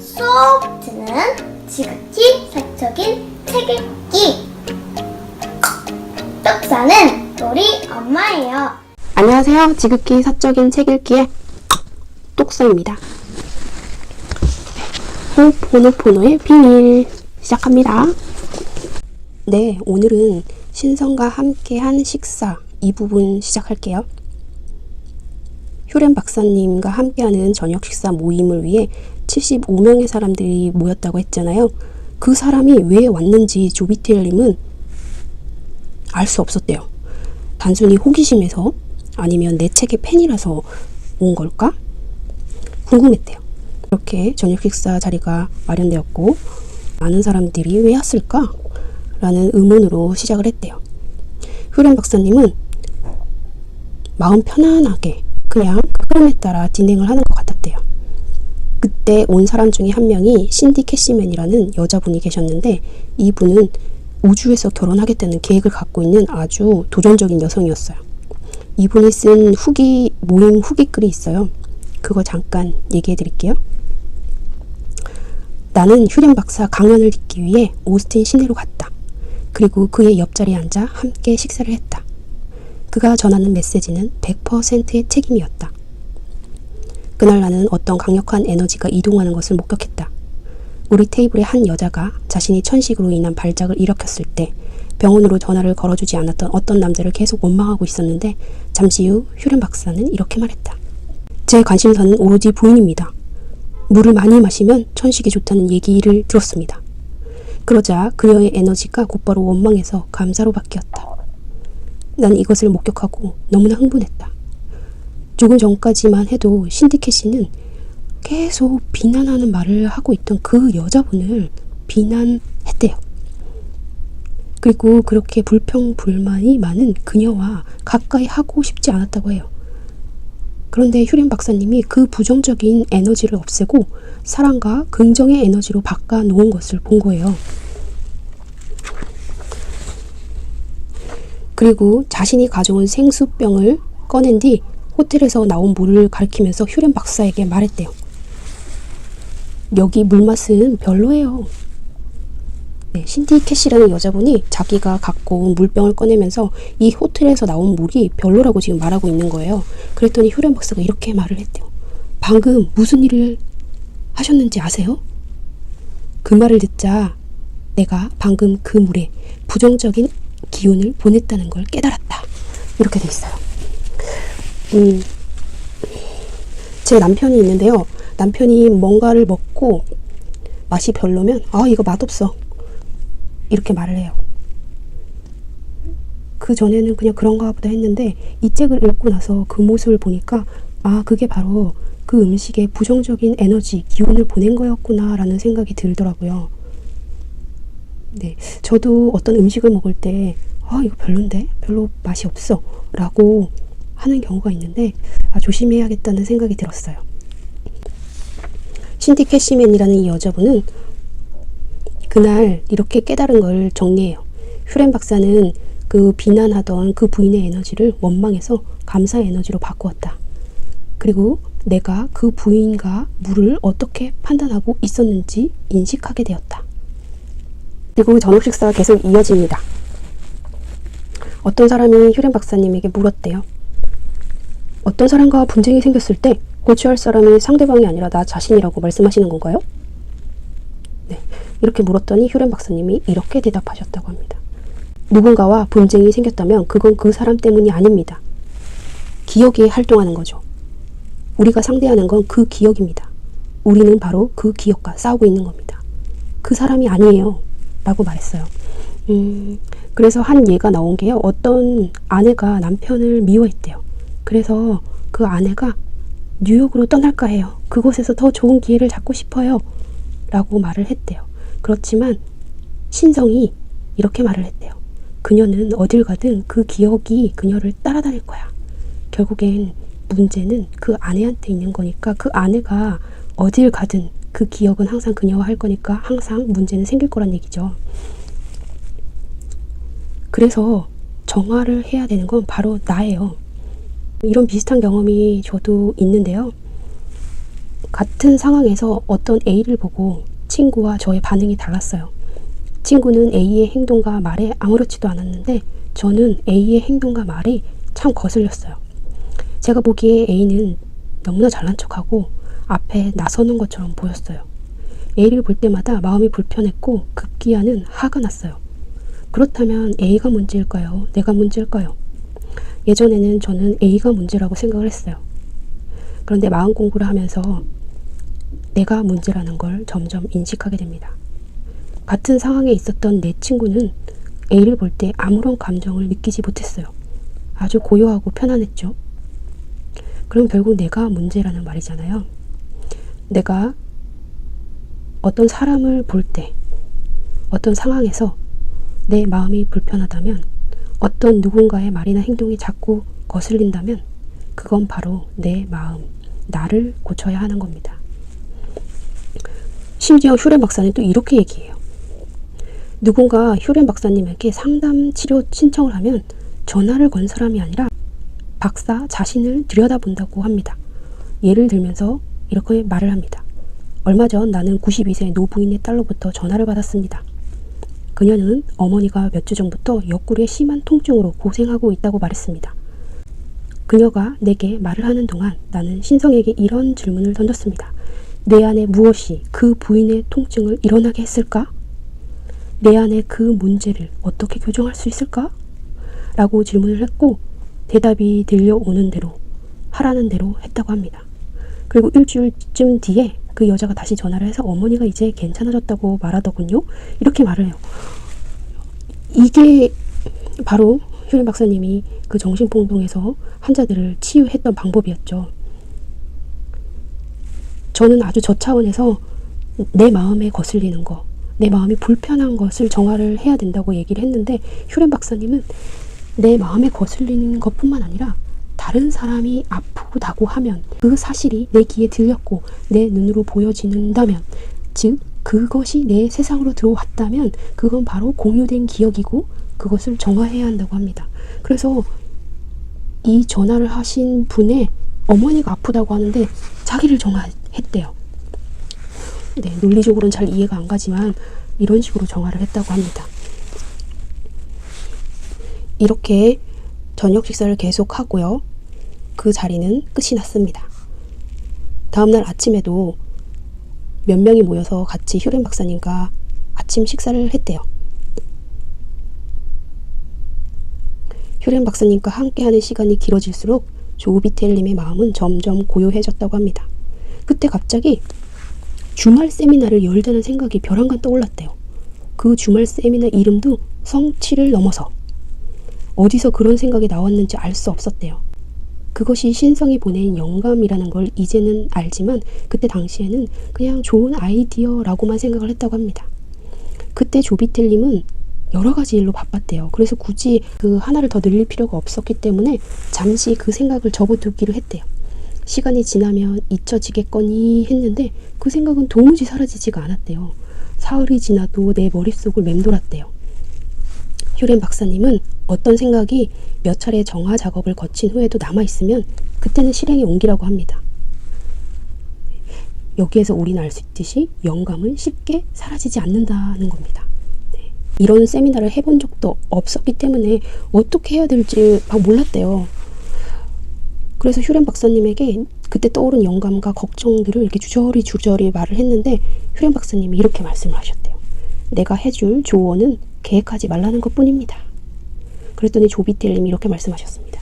쏙 드는 지극히 사적인 책 읽기. 떡사는 우리 엄마예요. 안녕하세요. 지극히 사적인 책 읽기의 똑서입니다. 호포노포노의 비밀 시작합니다. 네, 오늘은 신성과 함께한 식사 이 부분 시작할게요. 효련 박사님과 함께하는 저녁 식사 모임을 위해 75명의 사람들이 모였다고 했잖아요. 그 사람이 왜 왔는지 조비텔님은 알 수 없었대요. 단순히 호기심에서 아니면 내 책의 팬이라서 온 걸까? 궁금했대요. 이렇게 저녁 식사 자리가 마련되었고 많은 사람들이 왜 왔을까? 라는 의문으로 시작을 했대요. 효련 박사님은 마음 편안하게 그냥 흐름에 따라 진행을 하는 것 같았대요. 그때 온 사람 중에 한 명이 신디 캐시맨이라는 여자분이 계셨는데 이분은 우주에서 결혼하겠다는 계획을 갖고 있는 아주 도전적인 여성이었어요. 이분이 쓴 후기 모임 후기 글이 있어요. 그거 잠깐 얘기해 드릴게요. 나는 휴림 박사 강연을 듣기 위해 오스틴 시내로 갔다. 그리고 그의 옆자리에 앉아 함께 식사를 했다. 그가 전하는 메시지는 100%의 책임이었다. 그날 나는 어떤 강력한 에너지가 이동하는 것을 목격했다. 우리 테이블의 한 여자가 자신이 천식으로 인한 발작을 일으켰을 때 병원으로 전화를 걸어주지 않았던 어떤 남자를 계속 원망하고 있었는데 잠시 후 휴렌 박사는 이렇게 말했다. 제 관심사는 오로지 부인입니다. 물을 많이 마시면 천식이 좋다는 얘기를 들었습니다. 그러자 그녀의 에너지가 곧바로 원망에서 감사로 바뀌었다. 난 이것을 목격하고 너무나 흥분했다. 조금 전까지만 해도 신디켓 씨는 계속 비난하는 말을 하고 있던 그 여자분을 비난했대요. 그리고 그렇게 불평 불만이 많은 그녀와 가까이 하고 싶지 않았다고 해요. 그런데 휴림 박사님이 그 부정적인 에너지를 없애고 사랑과 긍정의 에너지로 바꿔 놓은 것을 본 거예요. 그리고 자신이 가져온 생수병을 꺼낸 뒤 호텔에서 나온 물을 가리키면서 휴렌 박사에게 말했대요. 여기 물맛은 별로예요. 네, 신디 캐시라는 여자분이 자기가 갖고 온 물병을 꺼내면서 이 호텔에서 나온 물이 별로라고 지금 말하고 있는 거예요. 그랬더니 휴렌 박사가 이렇게 말을 했대요. 방금 무슨 일을 하셨는지 아세요? 그 말을 듣자 내가 방금 그 물에 부정적인 기운을 보냈다는 걸 깨달았다. 이렇게 돼 있어요. 음, 제 남편이 있는데요. 남편이 뭔가를 먹고 맛이 별로면 아 이거 맛없어 이렇게 말을 해요. 그 전에는 그냥 그런가 보다 했는데 이 책을 읽고 나서 그 모습을 보니까 아 그게 바로 그 음식에 부정적인 에너지 기운을 보낸 거였구나라는 생각이 들더라고요. 네, 저도 어떤 음식을 먹을 때 아 이거 별론데 별로 맛이 없어 라고 하는 경우가 있는데 아, 조심해야겠다는 생각이 들었어요. 신디 캐시맨이라는 이 여자분은 그날 이렇게 깨달은 걸 정리해요. 휴렌 박사는 그 비난하던 그 부인의 에너지를 원망해서 감사의 에너지로 바꾸었다. 그리고 내가 그 부인과 물을 어떻게 판단하고 있었는지 인식하게 되었다. 그리고 저녁 식사가 계속 이어집니다. 어떤 사람이 휴렌 박사님에게 물었대요. 어떤 사람과 분쟁이 생겼을 때 고취할 사람이 상대방이 아니라 나 자신이라고 말씀하시는 건가요? 네. 이렇게 물었더니 휴렌 박사님이 이렇게 대답하셨다고 합니다. 누군가와 분쟁이 생겼다면 그건 그 사람 때문이 아닙니다. 기억이 활동하는 거죠. 우리가 상대하는 건 그 기억입니다. 우리는 바로 그 기억과 싸우고 있는 겁니다. 그 사람이 아니에요. 라고 말했어요. 음, 그래서 한 예가 나온 게요. 어떤 아내가 남편을 미워했대요. 그래서 그 아내가 뉴욕으로 떠날까 해요. 그곳에서 더 좋은 기회를 잡고 싶어요. 라고 말을 했대요. 그렇지만 신성이 이렇게 말을 했대요. 그녀는 어딜 가든 그 기억이 그녀를 따라다닐 거야. 결국엔 문제는 그 아내한테 있는 거니까 그 아내가 어딜 가든 그 기억은 항상 그녀와 할 거니까 항상 문제는 생길 거란 얘기죠. 그래서 정화를 해야 되는 건 바로 나예요. 이런 비슷한 경험이 저도 있는데요. 같은 상황에서 어떤 A를 보고 친구와 저의 반응이 달랐어요. 친구는 A의 행동과 말에 아무렇지도 않았는데 저는 A의 행동과 말이 참 거슬렸어요. 제가 보기에 A는 너무나 잘난 척하고 앞에 나서는 것처럼 보였어요. A를 볼 때마다 마음이 불편했고 급기야는 화가 났어요. 그렇다면 A가 문제일까요? 내가 문제일까요? 예전에는 저는 A가 문제라고 생각을 했어요. 그런데 마음 공부를 하면서 내가 문제라는 걸 점점 인식하게 됩니다. 같은 상황에 있었던 내 친구는 A를 볼 때 아무런 감정을 느끼지 못했어요. 아주 고요하고 편안했죠. 그럼 결국 내가 문제라는 말이잖아요. 내가 어떤 사람을 볼 때, 어떤 상황에서 내 마음이 불편하다면, 어떤 누군가의 말이나 행동이 자꾸 거슬린다면, 그건 바로 내 마음, 나를 고쳐야 하는 겁니다. 심지어 휴렌 박사는 또 이렇게 얘기해요. 누군가 휴렌 박사님에게 상담 치료 신청을 하면 전화를 건 사람이 아니라 박사 자신을 들여다본다고 합니다. 예를 들면서 이렇게 말을 합니다. 얼마 전 나는 92세 노부인의 딸로부터 전화를 받았습니다. 그녀는 어머니가 몇 주 전부터 옆구리에 심한 통증으로 고생하고 있다고 말했습니다. 그녀가 내게 말을 하는 동안 나는 신성에게 이런 질문을 던졌습니다. 내 안에 무엇이 그 부인의 통증을 일어나게 했을까? 내 안에 그 문제를 어떻게 교정할 수 있을까? 라고 질문을 했고 대답이 들려오는 대로 하라는 대로 했다고 합니다. 그리고 일주일쯤 뒤에 그 여자가 다시 전화를 해서 어머니가 이제 괜찮아졌다고 말하더군요. 이렇게 말을 해요. 이게 바로 휴린 박사님이 그 정신봉동에서 환자들을 치유했던 방법이었죠. 저는 아주 저 차원에서 내 마음에 거슬리는 거, 내 마음이 불편한 것을 정화를 해야 된다고 얘기를 했는데 휴렌 박사님은 내 마음에 거슬리는 것뿐만 아니라 다른 사람이 아프다고 하면 그 사실이 내 귀에 들렸고 내 눈으로 보여지는다면 즉 그것이 내 세상으로 들어왔다면 그건 바로 공유된 기억이고 그것을 정화해야 한다고 합니다. 그래서 이 전화를 하신 분의 어머니가 아프다고 하는데 자기를 정화했대요. 네, 논리적으로는 잘 이해가 안 가지만 이런 식으로 정화를 했다고 합니다. 이렇게 저녁 식사를 계속 하고요. 그 자리는 끝이 났습니다. 다음날 아침에도 몇 명이 모여서 같이 휴렌 박사님과 아침 식사를 했대요. 휴렌 박사님과 함께하는 시간이 길어질수록 조비텔님의 마음은 점점 고요해졌다고 합니다. 그때 갑자기 주말 세미나를 열자는 생각이 벼랑간 떠올랐대요. 그 주말 세미나 이름도 성취를 넘어서 어디서 그런 생각이 나왔는지 알 수 없었대요. 그것이 신성이 보낸 영감이라는 걸 이제는 알지만 그때 당시에는 그냥 좋은 아이디어라고만 생각을 했다고 합니다. 그때 조비텔님은 여러 가지 일로 바빴대요. 그래서 굳이 그 하나를 더 늘릴 필요가 없었기 때문에 잠시 그 생각을 접어두기로 했대요. 시간이 지나면 잊혀지겠거니 했는데 그 생각은 도무지 사라지지가 않았대요. 사흘이 지나도 내 머릿속을 맴돌았대요. 휴렌 박사님은 어떤 생각이 몇 차례 정화 작업을 거친 후에도 남아있으면 그때는 실행에 옮기라고 합니다. 여기에서 우리는 알 수 있듯이 영감은 쉽게 사라지지 않는다는 겁니다. 네. 이런 세미나를 해본 적도 없었기 때문에 어떻게 해야 될지 막 몰랐대요. 그래서 휴렌 박사님에게 그때 떠오른 영감과 걱정들을 이렇게 주저리 주저리 말을 했는데 휴렌 박사님이 이렇게 말씀을 하셨대요. 내가 해줄 조언은 계획하지 말라는 것 뿐입니다. 그랬더니 조비텔님이 이렇게 말씀하셨습니다.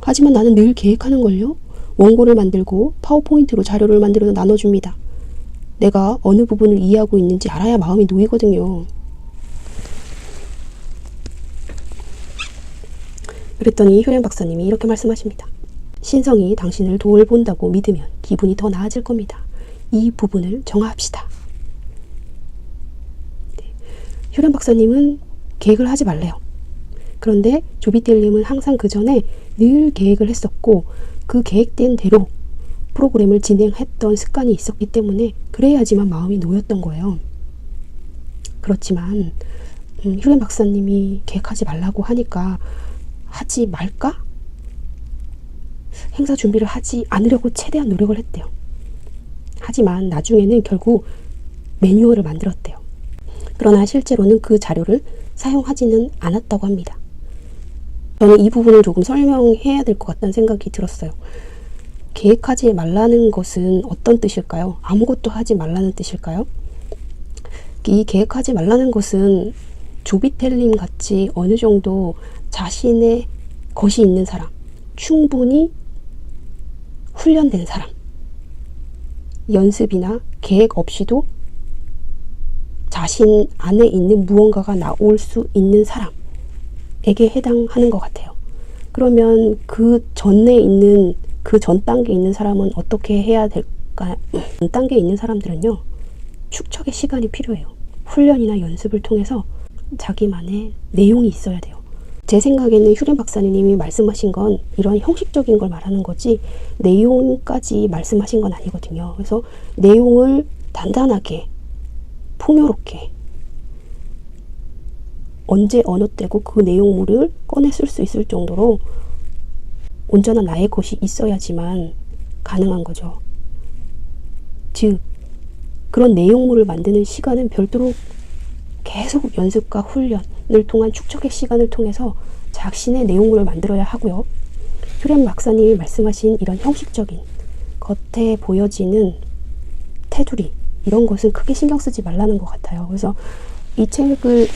하지만 나는 늘 계획하는 걸요. 원고를 만들고 파워포인트로 자료를 만들어 나눠줍니다. 내가 어느 부분을 이해하고 있는지 알아야 마음이 놓이거든요. 그랬더니 효련 박사님이 이렇게 말씀하십니다. 신성이 당신을 돌본다고 믿으면 기분이 더 나아질 겁니다. 이 부분을 정합시다. 네. 효련 박사님은 계획을 하지 말래요. 그런데 조비텔님은 항상 그 전에 늘 계획을 했었고 그 계획된 대로 프로그램을 진행했던 습관이 있었기 때문에 그래야지만 마음이 놓였던 거예요. 그렇지만 음, 휴렌 박사님이 계획하지 말라고 하니까 하지 말까? 행사 준비를 하지 않으려고 최대한 노력을 했대요. 하지만 나중에는 결국 매뉴얼을 만들었대요. 그러나 실제로는 그 자료를 사용하지는 않았다고 합니다. 저는 이 부분을 조금 설명해야 될 것 같다는 생각이 들었어요. 계획하지 말라는 것은 어떤 뜻일까요? 아무것도 하지 말라는 뜻일까요? 이 계획하지 말라는 것은 조비텔님 같이 어느 정도 자신의 것이 있는 사람, 충분히 훈련된 사람, 연습이나 계획 없이도 자신 안에 있는 무언가가 나올 수 있는 사람에게 해당하는 것 같아요. 그러면 그 전에 있는 그 전 단계에 있는 사람은 어떻게 해야 될까? 전 단계에 있는 사람들은요, 축적의 시간이 필요해요. 훈련이나 연습을 통해서 자기만의 내용이 있어야 돼요. 제 생각에는 휴렌 박사님이 말씀하신 건 이런 형식적인 걸 말하는 거지 내용까지 말씀하신 건 아니거든요. 그래서 내용을 단단하게 풍요롭게 언제 어느 때고 그 내용물을 꺼내 쓸 수 있을 정도로 온전한 나의 것이 있어야지만 가능한 거죠. 즉 그런 내용물을 만드는 시간은 별도로 계속 연습과 훈련을 통한 축적의 시간을 통해서 자신의 내용물을 만들어야 하고요. 휴렌 박사님이 말씀하신 이런 형식적인 겉에 보여지는 테두리 이런 것은 크게 신경 쓰지 말라는 것 같아요. 그래서 이 책을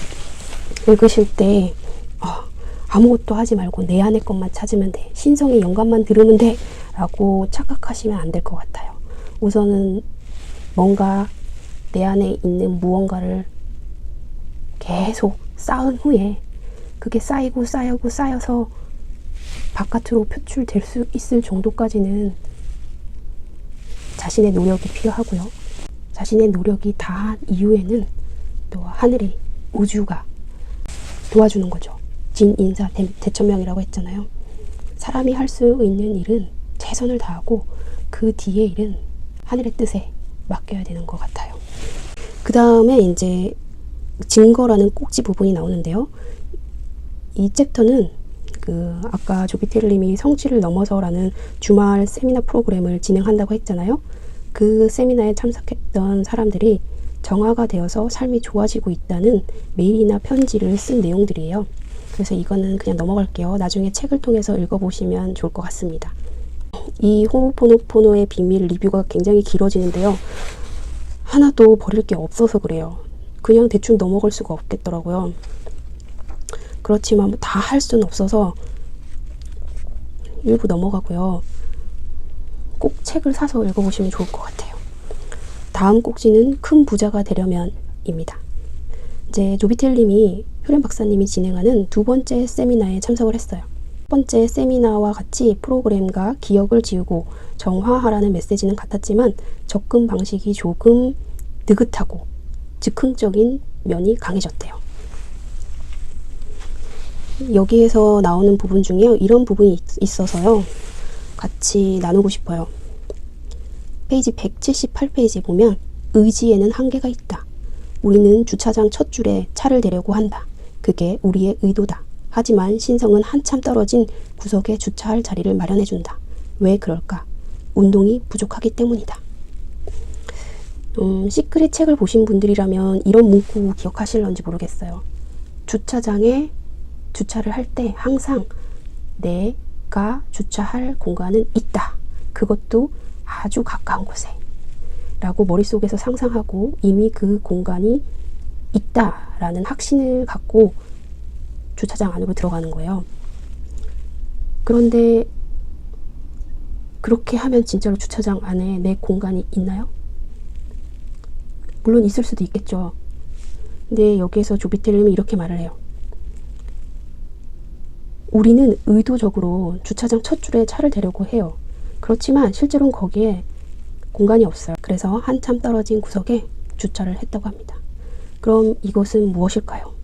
읽으실 때 아, 아무것도 하지 말고 내 안의 것만 찾으면 돼. 신성의 영감만 들으면 돼. 라고 착각하시면 안 될 것 같아요. 우선은 뭔가 내 안에 있는 무언가를 계속 쌓은 후에 그게 쌓이고 쌓이고 쌓여서 바깥으로 표출될 수 있을 정도까지는 자신의 노력이 필요하고요. 자신의 노력이 다한 이후에는 또 하늘의 우주가 도와주는 거죠. 진인사 대, 대천명이라고 했잖아요. 사람이 할 수 있는 일은 최선을 다하고 그 뒤의 일은 하늘의 뜻에 맡겨야 되는 것 같아요. 그 다음에 이제 증거라는 꼭지 부분이 나오는데요. 이 챕터는 그 아까 조비테르님이 성취를 넘어서라는 주말 세미나 프로그램을 진행한다고 했잖아요. 그 세미나에 참석했던 사람들이 정화가 되어서 삶이 좋아지고 있다는 메일이나 편지를 쓴 내용들이에요. 그래서 이거는 그냥 넘어갈게요. 나중에 책을 통해서 읽어보시면 좋을 것 같습니다. 이 호모포노포노의 비밀 리뷰가 굉장히 길어지는데요. 하나도 버릴 게 없어서 그래요. 그냥 대충 넘어갈 수가 없겠더라고요. 그렇지만 뭐다할 수는 없어서 일부 넘어가고요. 꼭 책을 사서 읽어보시면 좋을 것 같아요. 다음 꼭지는 큰 부자가 되려면입니다. 이제 조비텔님이 휴렌 박사님이 진행하는 두 번째 세미나에 참석을 했어요. 첫 번째 세미나와 같이 프로그램과 기억을 지우고 정화하라는 메시지는 같았지만 접근 방식이 조금 느긋하고 즉흥적인 면이 강해졌대요. 여기에서 나오는 부분 중에 이런 부분이 있- 있어서요. 같이 나누고 싶어요. 페이지 178페이지 보면 의지에는 한계가 있다. 우리는 주차장 첫 줄에 차를 대려고 한다. 그게 우리의 의도다. 하지만 신성은 한참 떨어진 구석에 주차할 자리를 마련해준다. 왜 그럴까? 운동이 부족하기 때문이다. 음, 시크릿 책을 보신 분들이라면 이런 문구 기억하실런지 모르겠어요. 주차장에 주차를 할 때 항상 내 가 주차할 공간은 있다. 그것도 아주 가까운 곳에. 라고 머릿속에서 상상하고 이미 그 공간이 있다라는 확신을 갖고 주차장 안으로 들어가는 거예요. 그런데 그렇게 하면 진짜로 주차장 안에 내 공간이 있나요? 물론 있을 수도 있겠죠. 근데 여기에서 조비텔님이 이렇게 말을 해요. 우리는 의도적으로 주차장 첫 줄에 차를 대려고 해요. 그렇지만 실제로는 거기에 공간이 없어요. 그래서 한참 떨어진 구석에 주차를 했다고 합니다. 그럼 이것은 무엇일까요?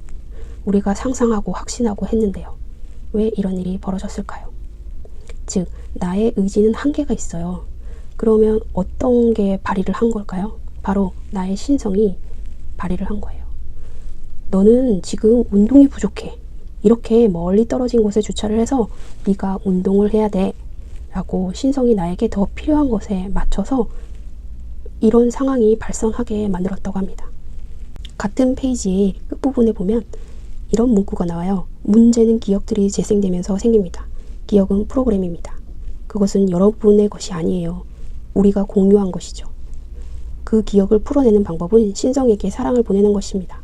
우리가 상상하고 확신하고 했는데요. 왜 이런 일이 벌어졌을까요? 즉, 나의 의지는 한계가 있어요. 그러면 어떤 게 발휘를 한 걸까요? 바로 나의 신성이 발휘를 한 거예요. 너는 지금 운동이 부족해. 이렇게 멀리 떨어진 곳에 주차를 해서 네가 운동을 해야 돼. 라고 신성이 나에게 더 필요한 것에 맞춰서 이런 상황이 발생하게 만들었다고 합니다. 같은 페이지의 끝부분에 보면 이런 문구가 나와요. 문제는 기억들이 재생되면서 생깁니다. 기억은 프로그램입니다. 그것은 여러분의 것이 아니에요. 우리가 공유한 것이죠. 그 기억을 풀어내는 방법은 신성에게 사랑을 보내는 것입니다.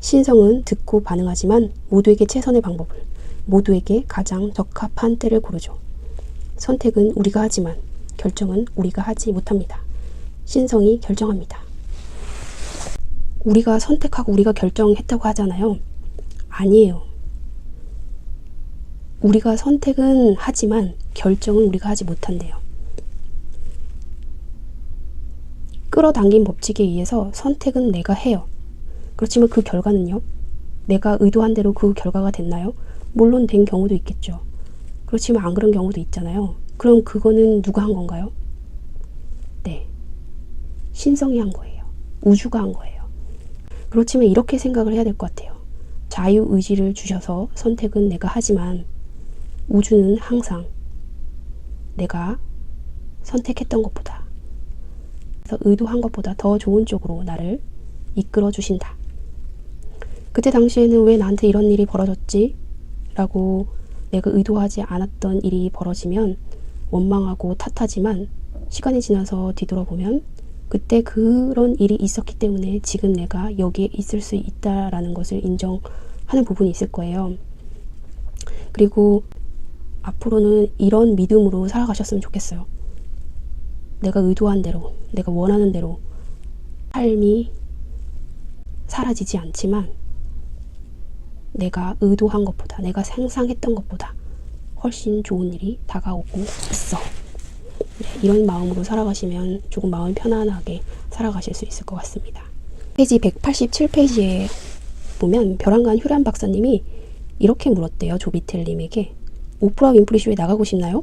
신성은 듣고 반응하지만 모두에게 최선의 방법을, 모두에게 가장 적합한 때를 고르죠. 선택은 우리가 하지만 결정은 우리가 하지 못합니다. 신성이 결정합니다. 우리가 선택하고 우리가 결정했다고 하잖아요. 아니에요. 우리가 선택은 하지만 결정은 우리가 하지 못한대요. 끌어당긴 법칙에 의해서 선택은 내가 해요. 그렇지만 그 결과는요? 내가 의도한 대로 그 결과가 됐나요? 물론 된 경우도 있겠죠. 그렇지만 안 그런 경우도 있잖아요. 그럼 그거는 누가 한 건가요? 네. 신성이 한 거예요. 우주가 한 거예요. 그렇지만 이렇게 생각을 해야 될 것 같아요. 자유 의지를 주셔서 선택은 내가 하지만 우주는 항상 내가 선택했던 것보다 의도한 것보다 더 좋은 쪽으로 나를 이끌어 주신다. 그때 당시에는 왜 나한테 이런 일이 벌어졌지? 라고 내가 의도하지 않았던 일이 벌어지면 원망하고 탓하지만 시간이 지나서 뒤돌아보면 그때 그런 일이 있었기 때문에 지금 내가 여기에 있을 수 있다라는 것을 인정하는 부분이 있을 거예요. 그리고 앞으로는 이런 믿음으로 살아가셨으면 좋겠어요. 내가 의도한 대로, 내가 원하는 대로 삶이 사라지지 않지만 내가 의도한 것보다, 내가 상상했던 것보다 훨씬 좋은 일이 다가오고 있어. 네, 이런 마음으로 살아가시면 조금 마음 편안하게 살아가실 수 있을 것 같습니다. 페이지 187페이지에 보면 벼랑간 휴란 박사님이 이렇게 물었대요. 조비텔님에게. 오프라 윈프리 쇼에 나가고 싶나요?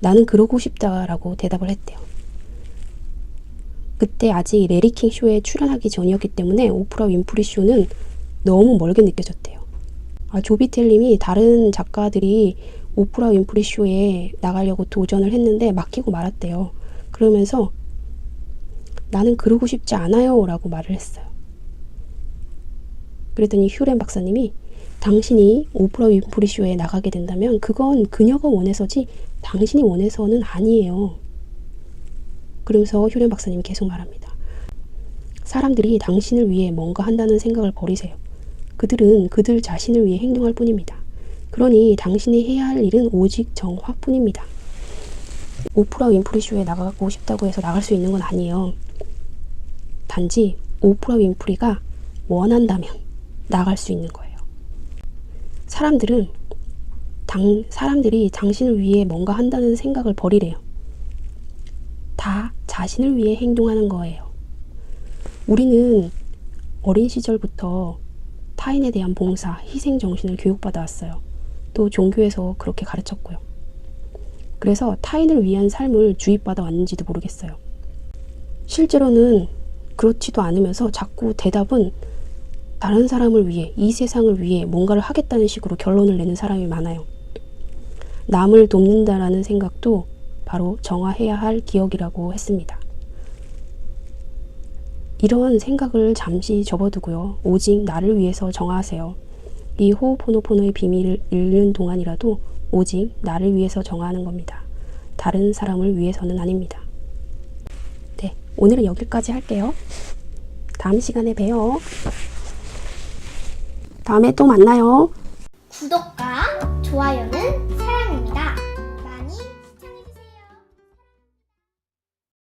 나는 그러고 싶다라고 대답을 했대요. 그때 아직 레리킹 쇼에 출연하기 전이었기 때문에 오프라 윈프리 쇼는 너무 멀게 느껴졌대요. 아, 조비텔님이 다른 작가들이 오프라 윈프리 쇼에 나가려고 도전을 했는데 막히고 말았대요. 그러면서 나는 그러고 싶지 않아요 라고 말을 했어요. 그랬더니 휴렌 박사님이 당신이 오프라 윈프리 쇼에 나가게 된다면 그건 그녀가 원해서지 당신이 원해서는 아니에요. 그러면서 휴렌 박사님이 계속 말합니다. 사람들이 당신을 위해 뭔가 한다는 생각을 버리세요. 그들은 그들 자신을 위해 행동할 뿐입니다. 그러니 당신이 해야 할 일은 오직 정화뿐입니다. 오프라 윈프리 쇼에 나가고 싶다고 해서 나갈 수 있는 건 아니에요. 단지 오프라 윈프리가 원한다면 나갈 수 있는 거예요. 사람들은 당, 사람들이 당신을 위해 뭔가 한다는 생각을 버리래요. 다 자신을 위해 행동하는 거예요. 우리는 어린 시절부터 타인에 대한 봉사, 희생 정신을 교육받아 왔어요. 또 종교에서 그렇게 가르쳤고요. 그래서 타인을 위한 삶을 주입받아 왔는지도 모르겠어요. 실제로는 그렇지도 않으면서 자꾸 대답은 다른 사람을 위해, 이 세상을 위해 뭔가를 하겠다는 식으로 결론을 내는 사람이 많아요. 남을 돕는다라는 생각도 바로 정화해야 할 기억이라고 했습니다. 이런 생각을 잠시 접어두고요. 오직 나를 위해서 정화하세요. 이 호호포노포노의 비밀을 읽는 동안이라도 오직 나를 위해서 정화하는 겁니다. 다른 사람을 위해서는 아닙니다. 네, 오늘은 여기까지 할게요. 다음 시간에 봬요. 다음에 또 만나요. 구독과 좋아요는 사랑입니다.